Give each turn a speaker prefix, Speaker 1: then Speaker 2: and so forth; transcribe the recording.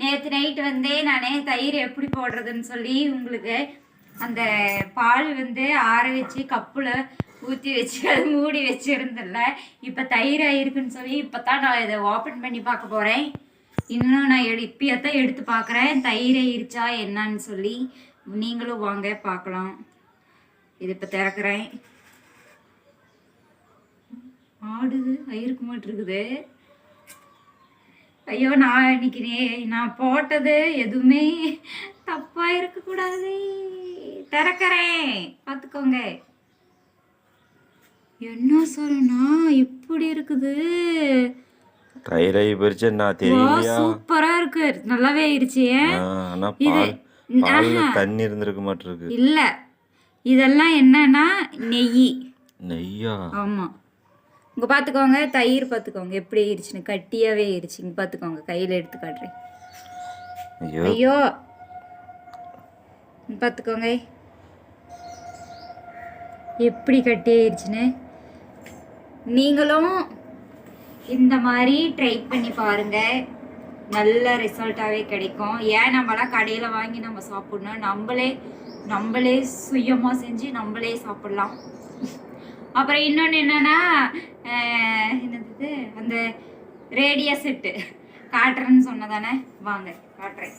Speaker 1: நேற்று நைட்டு வந்து நானே தயிர் எப்படி போடுறதுன்னு சொல்லி உங்களுக்கு அந்த பால் வந்து ஆற வச்சு கப்பில் ஊற்றி வச்சு அது மூடி வச்சுருந்தில்ல இப்போ தயிர் ஆகிருக்குன்னு சொல்லி இப்போ தான் நான் இதை ஓப்பன் பண்ணி பார்க்க போகிறேன் இன்னும் நான் எடு இப்போத்தான் எடுத்து பார்க்குறேன். தயிர் ஆயிருச்சா என்னன்னு சொல்லி நீங்களும் வாங்க பார்க்கலாம். இது இப்போ திறக்கிறேன். ஆடுது ஆயிருக்கு மாட்டிருக்குது. ஐயோ நான் இன்னைக்கு நான் போட்டது எதுவுமே தப்பா இருக்கக்கூடாது. திறக்கிறேன். பார்த்துக்கோங்க. என்ன சொல்லனா இப்படி இருக்குது.
Speaker 2: நான்
Speaker 1: வா,
Speaker 2: தெரியலையா
Speaker 1: சூப்பரா இருக்கு. நல்லாவே ஆயிடுச்சு ஏன்?
Speaker 2: ஆ, ஆனா
Speaker 1: இது.
Speaker 2: தண்ணி இருந்திருக்க மாட்டிருக்கு.
Speaker 1: இல்ல. இதெல்லாம் என்னன்னா நெய்.
Speaker 2: நெய்யா?
Speaker 1: ஆமா. இங்க பாத்துக்கோங்க தயிர் பாத்துக்கோங்க. எப்படி ஆயிடுச்சுன்னு கட்டியாவே ஆயிடுச்சு. இங்க பாத்துக்கோங்க கையில எடுத்து காட்டுறேன்.
Speaker 2: ஐயோ.
Speaker 1: பாத்துக்கோங்க. எப்படி கட்டி ஆயிடுச்சுன்னு. நீங்களும் இந்த மாதிரி ட்ரை பண்ணி பாருங்க. நல்ல ரிசல்ட்டாகவே கிடைக்கும். ஏன் நம்மளாம் கடையில் வாங்கி நம்ம சாப்பிடணும்? நம்மளே நம்மளே சுயமாக செஞ்சு நம்மளே சாப்பிடலாம். அப்புறம் இன்னொன்று என்னன்னா என்னது அந்த ரேடியா செட்டு காட்டுறேன்னு சொன்னதானே? வாங்க காட்டுறேன்.